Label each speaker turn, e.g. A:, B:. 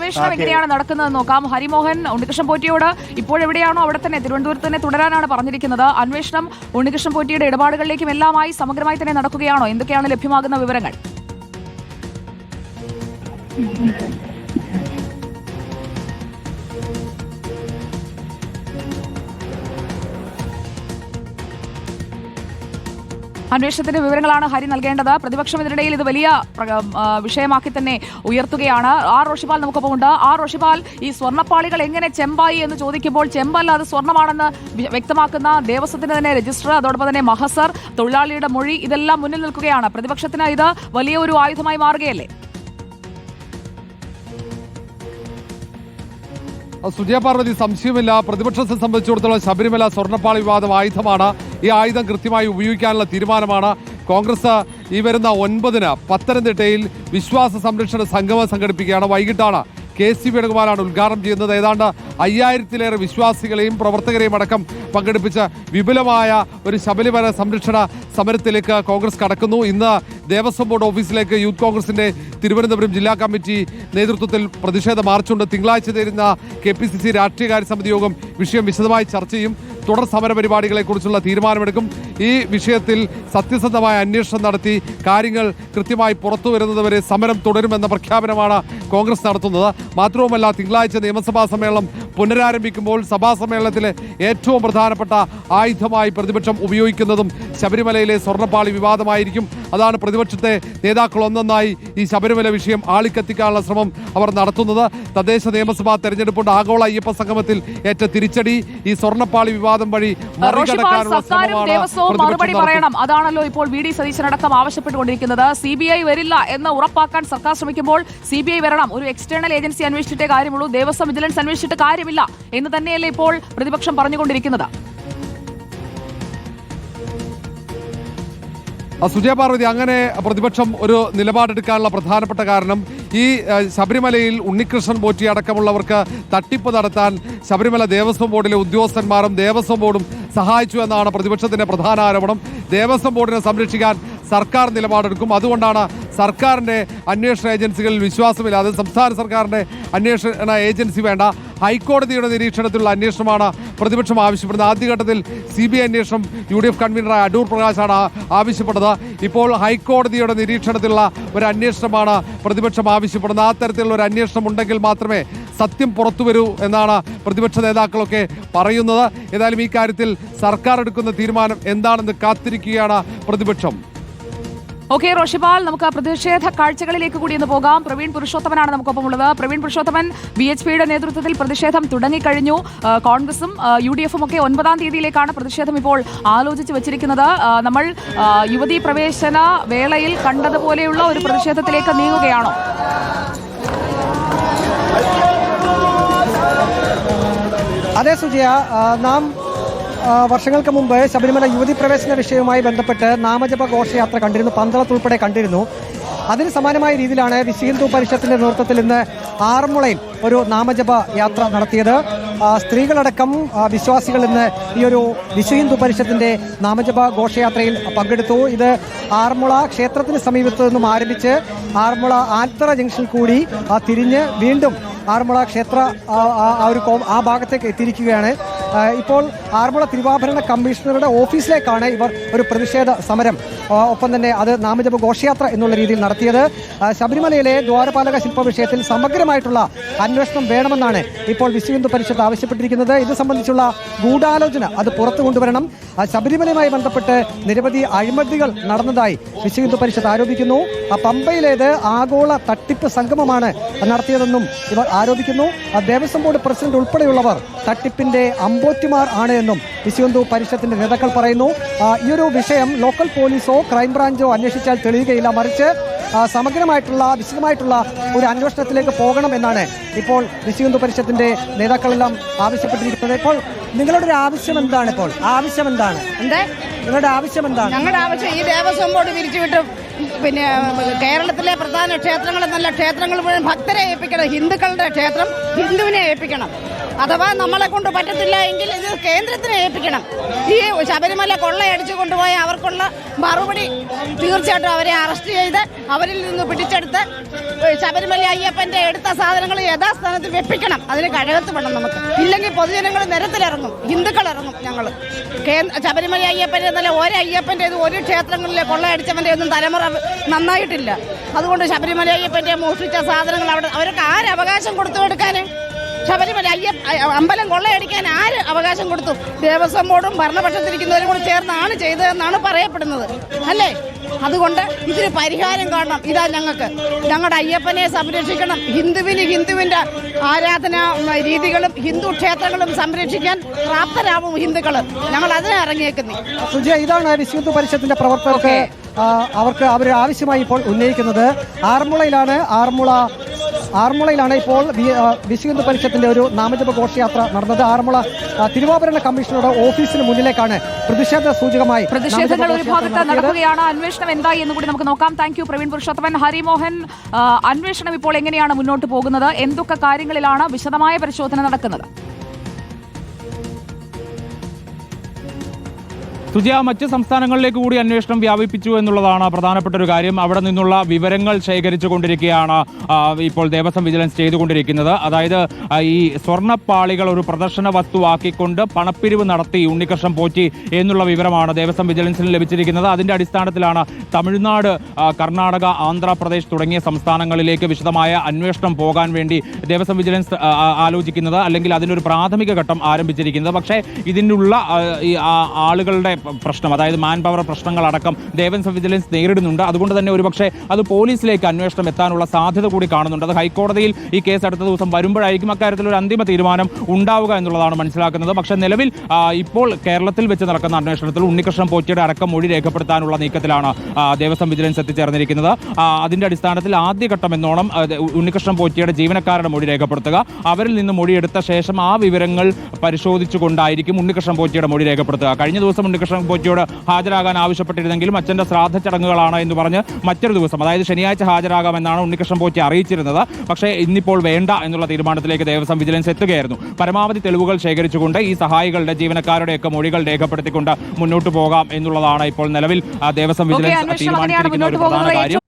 A: അന്വേഷണം എങ്ങനെയാണ് നടക്കുന്നത് നോക്കാം. ഹരിമോഹൻ ഉണ്ണികൃഷ്ണൻ പോറ്റിയോട് ഇപ്പോൾ എവിടെയാണോ അവിടെ തന്നെ തിരുവനന്തപുരത്ത് തന്നെ തുടരാനാണ് പറഞ്ഞിരിക്കുന്നത്. അന്വേഷണം ഉണ്ണികൃഷ്ണൻ പോറ്റിയുടെ ഇടപാടുകളിലേക്കും എല്ലാമായി സമഗ്രമായി തന്നെ നടക്കുകയാണോ? എന്തൊക്കെയാണ് ലഭ്യമാകുന്ന വിവരങ്ങൾ? അന്വേഷണത്തിന്റെ വിവരങ്ങളാണ് ഹരി നൽകേണ്ടത്. പ്രതിപക്ഷം ഇതിനിടയിൽ ഇത് വലിയ വിഷയമാക്കി തന്നെ ഉയർത്തുകയാണ്. ആർ റോഷിപാൽ നമുക്കൊപ്പം ഉണ്ട്. ആർ റോഷിപാൽ ഈ സ്വർണപ്പാളികൾ എങ്ങനെ ചെമ്പായി എന്ന് ചോദിക്കുമ്പോൾ ചെമ്പല്ല അത് സ്വർണമാണെന്ന് വ്യക്തമാക്കുന്ന ദേവസ്വത്തിന്റെ തന്നെ രജിസ്റ്റർ അതോടൊപ്പം തന്നെ മഹസർ തൊഴിലാളിയുടെ മൊഴി ഇതെല്ലാം മുന്നിൽ നിൽക്കുകയാണ്. പ്രതിപക്ഷത്തിന് ഇത് വലിയ ഒരു ആയുധമായി മാറുകയല്ലേ?
B: സുജയ പാർവതി സംശയമില്ല. പ്രതിപക്ഷത്തെ സംബന്ധിച്ചിടത്തോളം ശബരിമല സ്വർണപ്പാളി വിവാദം ആയുധമാണ്. ഈ ആയുധം കൃത്യമായി ഉപയോഗിക്കാനുള്ള തീരുമാനമാണ്. കോൺഗ്രസ് ഈ വരുന്ന ഒൻപതിന് പത്തനംതിട്ടയിൽ വിശ്വാസ സംരക്ഷണ സംഗമം സംഘടിപ്പിക്കുകയാണ്. വൈകിട്ടാണ് കെ സി വേണുകുമാറാണ് ഉദ്ഘാടനം ചെയ്യുന്നത്. ഏതാണ്ട് അയ്യായിരത്തിലേറെ വിശ്വാസികളെയും പ്രവർത്തകരെയും അടക്കം പങ്കെടുപ്പിച്ച് വിപുലമായ ഒരു ശബരിമല സംരക്ഷണ സമരത്തിലേക്ക് കോൺഗ്രസ് കടക്കുന്നു. ഇന്ന് ദേവസ്വം ബോർഡ് ഓഫീസിലേക്ക് യൂത്ത് കോൺഗ്രസിന്റെ തിരുവനന്തപുരം ജില്ലാ കമ്മിറ്റി നേതൃത്വത്തിൽ പ്രതിഷേധ മാർച്ചുണ്ട്. തിങ്കളാഴ്ച ചേരുന്ന കെ പി സി സി രാഷ്ട്രീയകാര്യ സമിതി യോഗം വിഷയം വിശദമായി ചർച്ച ചെയ്യും. തുടർ സമര പരിപാടികളെ കുറിച്ചുള്ള തീരുമാനമെടുക്കും. ഈ വിഷയത്തിൽ സത്യസന്ധമായ അന്വേഷണം നടത്തി കാര്യങ്ങൾ കൃത്യമായി പുറത്തു വരുന്നതുവരെ സമരം തുടരുമെന്ന പ്രഖ്യാപനമാണ് കോൺഗ്രസ് നടത്തുന്നത്. മാത്രവുമല്ല തിങ്കളാഴ്ച നിയമസഭാ സമ്മേളനം പുനരാരംഭിക്കുമ്പോൾ സഭാ സമ്മേളനത്തിലെ ഏറ്റവും പ്രധാനപ്പെട്ട ആയുധമായി പ്രതിപക്ഷം ഉപയോഗിക്കുന്നതും ശബരിമലയിലെ സ്വർണപ്പാളി വിവാദമായിരിക്കും. അതാണ് പ്രതിപക്ഷത്തെ നേതാക്കൾ ഒന്നൊന്നായി ഈ ശബരിമല വിഷയം ആളിക്കത്തിക്കാനുള്ള ശ്രമം അവർ നടത്തുന്നത്. തദ്ദേശ നിയമസഭാ തെരഞ്ഞെടുപ്പുണ്ട്. ആഗോള അയ്യപ്പ സംഗമത്തിൽ ഏറ്റ തിരിച്ചടി ഈ സ്വർണപ്പാളി വിവാദം വഴി
A: മറുപടി പറയണം. അതാണല്ലോ ഇപ്പോൾ വി ഡി സതീശനടക്കം ആവശ്യപ്പെട്ടുകൊണ്ടിരിക്കുന്നത്. സി ബി ഐ വരില്ല എന്ന് ഉറപ്പാക്കാൻ സർക്കാർ ശ്രമിക്കുമ്പോൾ സി ബി ഐ വരണം. ഒരു എക്സ്റ്റേണൽ ഏജൻസി അന്വേഷിച്ചിട്ടേ കാര്യമുള്ളൂ. ദേവസ്വം വിജിലൻസ് അന്വേഷിച്ചിട്ട് കാര്യമില്ല എന്ന് തന്നെയല്ലേ ഇപ്പോൾ പ്രതിപക്ഷം പറഞ്ഞുകൊണ്ടിരിക്കുന്നത്.
B: സുജയ പാർവതി അങ്ങനെ പ്രതിപക്ഷം ഒരു നിലപാടെടുക്കാനുള്ള പ്രധാനപ്പെട്ട കാരണം ഈ ശബരിമലയിൽ ഉണ്ണികൃഷ്ണൻ പോറ്റി അടക്കമുള്ളവർക്ക് തട്ടിപ്പ് നടത്താൻ ശബരിമല ദേവസ്വം ബോർഡിലെ ഉദ്യോഗസ്ഥന്മാരും ദേവസ്വം ബോർഡും സഹായിച്ചു എന്നാണ് പ്രതിപക്ഷത്തിന്റെ പ്രധാന ആരോപണം. ദേവസ്വം ബോർഡിനെ സംരക്ഷിക്കാൻ സർക്കാർ നിലപാടെടുക്കും. അതുകൊണ്ടാണ് സർക്കാരിന്റെ അന്വേഷണ ഏജൻസികളിൽ വിശ്വാസമില്ല. അത് സംസ്ഥാന സർക്കാരിന്റെ അന്വേഷണ ഏജൻസി വേണ്ട. ഹൈക്കോടതിയുടെ നിരീക്ഷണത്തിലുള്ള അന്വേഷണമാണ് പ്രതിപക്ഷം ആവശ്യപ്പെടുന്നത്. ആദ്യഘട്ടത്തിൽ സി ബി ഐ അന്വേഷണം യു ഡി എഫ് കൺവീനറായ അടൂർ പ്രകാശാണ് ആവശ്യപ്പെട്ടത്. ഇപ്പോൾ ഹൈക്കോടതിയുടെ നിരീക്ഷണത്തിലുള്ള ഒരു അന്വേഷണമാണ് പ്രതിപക്ഷം ആവശ്യപ്പെടുന്നത്. ആ തരത്തിലുള്ള ഒരു അന്വേഷണം ഉണ്ടെങ്കിൽ മാത്രമേ സത്യം പുറത്തു വരൂ എന്നാണ് പ്രതിപക്ഷ നേതാക്കളൊക്കെ പറയുന്നത്. ഏതായാലും ഈ കാര്യത്തിൽ സർക്കാർ എടുക്കുന്ന തീരുമാനം എന്താണെന്ന് കാത്തിരിക്കുകയാണ് പ്രതിപക്ഷം.
A: ഓക്കെ റോഷിപാൽ നമുക്ക് പ്രതിഷേധ കാഴ്ചകളിലേക്ക് കൂടി ഒന്ന് പോകാം. പ്രവീൺ പുരുഷോത്തമനാണ് നമുക്കൊപ്പമുള്ളത്. പ്രവീൺ പുരുഷോത്തമൻ ബി എച്ച് പിയുടെ നേതൃത്വത്തിൽ പ്രതിഷേധം തുടങ്ങിക്കഴിഞ്ഞു. കോൺഗ്രസും യു ഡി എഫും ഒക്കെ ഒൻപതാം തീയതിയിലേക്കാണ് പ്രതിഷേധം ഇപ്പോൾ ആലോചിച്ച് വെച്ചിരിക്കുന്നത്. നമ്മൾ യുവതി പ്രവേശന വേളയിൽ കണ്ടതുപോലെയുള്ള ഒരു പ്രതിഷേധത്തിലേക്ക് നീങ്ങുകയാണോ?
C: അതെ സുജയ നാം വർഷങ്ങൾക്ക് മുമ്പ് ശബരിമല യുവതി പ്രവേശന വിഷയവുമായി ബന്ധപ്പെട്ട് നാമജപ ഘോഷയാത്ര കണ്ടിരുന്നു പന്തളത്ത് ഉൾപ്പെടെ കണ്ടിരുന്നു. അതിന് സമാനമായ രീതിയിലാണ് വിശ്വ ഹിന്ദു പരിഷത്തിന്റെ നേതൃത്വത്തിൽ ഇന്ന് ആറന്മുളയിൽ ഒരു നാമജപ യാത്ര നടത്തിയത്. സ്ത്രീകളടക്കം വിശ്വാസികൾ ഇന്ന് ഈ ഒരു വിശ്വ ഹിന്ദു പരിഷത്തിന്റെ നാമജപ ഘോഷയാത്രയിൽ പങ്കെടുത്തു. ഇത് ആറന്മുള ക്ഷേത്രത്തിന് സമീപത്തു നിന്നും ആരംഭിച്ച് ആറന്മുള ആൽത്തറ ജംഗ്ഷനിൽ കൂടി തിരിഞ്ഞ് വീണ്ടും ആറന്മുള ക്ഷേത്ര ആ, ഒരു ആ ഭാഗത്തേക്ക് എത്തിയിരിക്കുകയാണ്. ഇപ്പോൾ ആറന്മുള തിരുവാഭരണ കമ്മീഷണറുടെ ഓഫീസിലേക്കാണ് ഇവർ ഒരു പ്രതിഷേധ സമരം. ഒപ്പം തന്നെ അത് നാമജപ ഘോഷയാത്ര എന്നുള്ള രീതിയിൽ നടത്തിയത്. ശബരിമലയിലെ ദ്വാരപാലക ശില്പ വിഷയത്തിൽ സമഗ്രമായിട്ടുള്ള അന്വേഷണം വേണമെന്നാണ് ഇപ്പോൾ വിശ്വ ഹിന്ദു പരിഷത്ത് ആവശ്യപ്പെട്ടിരിക്കുന്നത്. ഇത് സംബന്ധിച്ചുള്ള ഗൂഢാലോചന അത് പുറത്തു കൊണ്ടുവരണം. ശബരിമലയുമായി ബന്ധപ്പെട്ട് നിരവധി അഴിമതികൾ നടന്നതായി വിശ്വ ഹിന്ദു പരിഷത്ത് ആരോപിക്കുന്നു. പമ്പയിലേത് ആഗോള തട്ടിപ്പ് സംഗമമാണ് നടത്തിയതെന്നും ഇവർ ആരോപിക്കുന്നു. ദേവസ്വം ബോർഡ് പ്രസിഡന്റ് ഉൾപ്പെടെയുള്ളവർ തട്ടിപ്പിന്റെ അമ്പോറ്റിമാർ ആണ് എന്നും വിശ്വന്തു പരിഷത്തിന്റെ നേതാക്കൾ പറയുന്നു. ഈ ഒരു വിഷയം ലോക്കൽ പോലീസോ ക്രൈംബ്രാഞ്ചോ അന്വേഷിച്ചാൽ തെളിയുകയില്ല. മറിച്ച് സമഗ്രമായിട്ടുള്ള വിശദമായിട്ടുള്ള ഒരു അന്വേഷണത്തിലേക്ക് പോകണം എന്നാണ് ഇപ്പോൾ വിശ്വ പരിഷത്തിന്റെ നേതാക്കളെല്ലാം ആവശ്യപ്പെട്ടിരിക്കുന്നത്. ഇപ്പോൾ നിങ്ങളുടെ ഒരു ആവശ്യം എന്താണ് ഇപ്പോൾ? ആവശ്യം എന്താണ്?
D: എന്തേ?
C: നിങ്ങളുടെ ആവശ്യം എന്താണ്?
D: ഞങ്ങളുടെ ആവശ്യം ഈ ദേവസ്വം ബോർഡ് പിരിച്ചുവിട്ട് പിന്നെ കേരളത്തിലെ പ്രധാന ക്ഷേത്രങ്ങളെന്നല്ല നല്ല ക്ഷേത്രങ്ങൾ മുഴുവൻ ഭക്തരെ ഏൽപ്പിക്കണം. ഹിന്ദുക്കളുടെ ക്ഷേത്രം ഹിന്ദുവിനെ ഏൽപ്പിക്കണം. അഥവാ നമ്മളെ കൊണ്ട് പറ്റത്തില്ല എങ്കിൽ ഇത് കേന്ദ്രത്തിനെ ഏൽപ്പിക്കണം. ഈ ശബരിമല കൊള്ളയടിച്ചു കൊണ്ടുപോയ അവർക്കുള്ള മറുപടി തീർച്ചയായിട്ടും അവരെ അറസ്റ്റ് ചെയ്ത് അവരിൽ നിന്ന് പിടിച്ചെടുത്ത് ശബരിമല അയ്യപ്പന്റെ എടുത്ത സാധനങ്ങൾ യഥാസ്ഥാനത്ത് വെപ്പിക്കണം. അതിന് കഴകത്ത് വേണം നമുക്ക്. ഇല്ലെങ്കിൽ പൊതുജനങ്ങൾ നിരത്തിലിറങ്ങും. ഹിന്ദുക്കൾ ഇറങ്ങും ഞങ്ങൾ. ശബരിമല അയ്യപ്പന്റെ എന്നല്ല ഒരു അയ്യപ്പന്റെ ഇത് ഒരു ക്ഷേത്രങ്ങളിലെ കൊള്ളയടിച്ചവന്റെ ഒന്നും തലമുറ നന്നായിട്ടില്ല. അതുകൊണ്ട് ശബരിമല അയ്യപ്പന്റെ മോഷ്ടിച്ച സാധനങ്ങൾ അവിടെ അവർക്ക് ആരവകാശം കൊടുത്തു കൊടുക്കാന് ശബരിമല അയ്യ അമ്പലം കൊള്ളയടിക്കാൻ ആര് അവകാശം കൊടുത്തു? ദേവസ്വം ബോർഡും ഭരണപക്ഷത്തിരിക്കുന്നവരും കൂടി ചേർന്നാണ് ചെയ്തതെന്നാണ് പറയപ്പെടുന്നത്. അല്ലേ? അതുകൊണ്ട് ഇതിന് പരിഹാരം കാണണം. ഇതാ ഞങ്ങൾക്ക്. ഞങ്ങളുടെ അയ്യപ്പനെ സംരക്ഷിക്കണം. ഹിന്ദുവിന് ഹിന്ദുവിന്റെ ആരാധനാ രീതികളും ഹിന്ദു ക്ഷേത്രങ്ങളും സംരക്ഷിക്കാൻ പ്രാപ്തരാവും ഹിന്ദുക്കൾ ഞങ്ങൾ അതിനെ ഇറങ്ങിയേക്കുന്നു.
C: സുജയ ഇതാണ് വിശ്വഹിന്ദു പരിഷത്തിന്റെ പ്രവർത്തകർക്ക് അവർക്ക് അവർ ആവശ്യമായി ഇപ്പോൾ ഉന്നയിക്കുന്നത്. ആറന്മുളയിലാണ് ആറന്മുള ആറന്മുളയിലാണ് ഇപ്പോൾ വിശ്വഹിന്ദു പരിഷത്തിന്റെ ഒരു നാമജപ ഘോഷയാത്ര നടന്നത്. ആറന്മുള തിരുവാഭരണ കമ്മീഷണറുടെ ഓഫീസിന് മുന്നിലേക്കാണ് പ്രതിഷേധ സൂചകമായി
A: പ്രതിഷേധങ്ങൾ ഒരു ഭാഗത്ത് നടക്കുകയാണ്. അന്വേഷണം എന്തായി എന്ന് കൂടി നമുക്ക് നോക്കാം. Thank you Praveen Purushothaman. Harimohan അന്വേഷണം ഇപ്പോൾ എങ്ങനെയാണ് മുന്നോട്ട് പോകുന്നത്? എന്തൊക്കെ കാര്യങ്ങളിലാണ് വിശദമായ പരിശോധന നടക്കുന്നത്?
E: സുജിയ മറ്റ് സംസ്ഥാനങ്ങളിലേക്ക് കൂടി അന്വേഷണം വ്യാപിപ്പിച്ചു എന്നുള്ളതാണ് പ്രധാനപ്പെട്ട ഒരു കാര്യം. അവിടെ നിന്നുള്ള വിവരങ്ങൾ ശേഖരിച്ചു കൊണ്ടിരിക്കുകയാണ് ഇപ്പോൾ ദേവസ്വം വിജിലൻസ് ചെയ്തുകൊണ്ടിരിക്കുന്നത്. അതായത് ഈ സ്വർണപ്പാളികൾ ഒരു പ്രദർശന വസ്തുവാക്കിക്കൊണ്ട് പണപ്പിരിവ് നടത്തി ഉണ്ണികൃഷ്ണൻ പോറ്റി എന്നുള്ള വിവരമാണ് ദേവസ്വം വിജിലൻസിന് ലഭിച്ചിരിക്കുന്നത്. അതിന്റെ അടിസ്ഥാനത്തിലാണ് തമിഴ്നാട് കർണാടക ആന്ധ്രാപ്രദേശ് തുടങ്ങിയ സംസ്ഥാനങ്ങളിലേക്ക് വിശദമായ അന്വേഷണം പോകാൻ വേണ്ടി ദേവസ്വം വിജിലൻസ് ആലോചിക്കുന്നത് അല്ലെങ്കിൽ അതിനൊരു പ്രാഥമിക ഘട്ടം ആരംഭിച്ചിരിക്കുന്നത്. പക്ഷേ ഇതിനുള്ള ആളുകളുടെ പ്രശ്നം. അതായത് മാൻ പവർ പ്രശ്നങ്ങളടക്കം ദേവൻസ് വിജിലൻസ് നേരിടുന്നുണ്ട്. അതുകൊണ്ട് തന്നെ ഒരുപക്ഷെ അത് പോലീസിലേക്ക് അന്വേഷണം എത്താനുള്ള സാധ്യത കൂടി കാണുന്നുണ്ട്. അത് ഹൈക്കോടതിയിൽ ഈ കേസ് അടുത്ത ദിവസം വരുമ്പോഴായിരിക്കും അക്കാര്യത്തിൽ ഒരു അന്തിമ തീരുമാനം ഉണ്ടാവുക എന്നുള്ളതാണ് മനസ്സിലാക്കുന്നത്. പക്ഷേ നിലവിൽ ഇപ്പോൾ കേരളത്തിൽ വെച്ച് നടക്കുന്ന അന്വേഷണത്തിൽ ഉണ്ണികൃഷ്ണൻ പോറ്റിയുടെ അടക്കം മൊഴി രേഖപ്പെടുത്താനുള്ള നീക്കത്തിലാണ് ദേവസ്വം വിജിലൻസ് എത്തിച്ചേർന്നിരിക്കുന്നത്. അതിന്റെ അടിസ്ഥാനത്തിൽ ആദ്യഘട്ടം എന്നോണം ഉണ്ണികൃഷ്ണൻ പോറ്റിയുടെ ജീവനക്കാരുടെ മൊഴി രേഖപ്പെടുത്തുക. അവരിൽ നിന്ന് മൊഴിയെടുത്ത ശേഷം ആ വിവരങ്ങൾ പരിശോധിച്ചുകൊണ്ടായിരിക്കും ഉണ്ണികൃഷ്ണൻ പോറ്റിയുടെ മൊഴി രേഖപ്പെടുത്തുക. കഴിഞ്ഞ ദിവസം ഉണ്ണികൃഷ്ണൻ പോറ്റിയോട് ഹാജരാകാൻ ആവശ്യപ്പെട്ടിരുന്നെങ്കിലും അച്ഛന്റെ ശ്രാദ്ധ ചടങ്ങുകളാണ് എന്ന് പറഞ്ഞ് മറ്റൊരു ദിവസം അതായത് ശനിയാഴ്ച ഹാജരാകാമെന്നാണ് ഉണ്ണികൃഷ്ണൻ പോറ്റി അറിയിച്ചിരുന്നത്. പക്ഷേ ഇന്നിപ്പോൾ വേണ്ട എന്നുള്ള തീരുമാനത്തിലേക്ക് ദേവസ്വം വിജിലൻസ് എത്തുകയായിരുന്നു. പരമാവധി തെളിവുകൾ ശേഖരിച്ചുകൊണ്ട് ഈ സഹായികളുടെ ജീവനക്കാരുടെയൊക്കെ മൊഴികൾ രേഖപ്പെടുത്തിക്കൊണ്ട് മുന്നോട്ട് പോകാം എന്നുള്ളതാണ് ഇപ്പോൾ നിലവിൽ ദേവസ്വം വിജിലൻസ് തീരുമാനിച്ചിരിക്കുന്ന ഒരു പ്രധാന കാര്യം.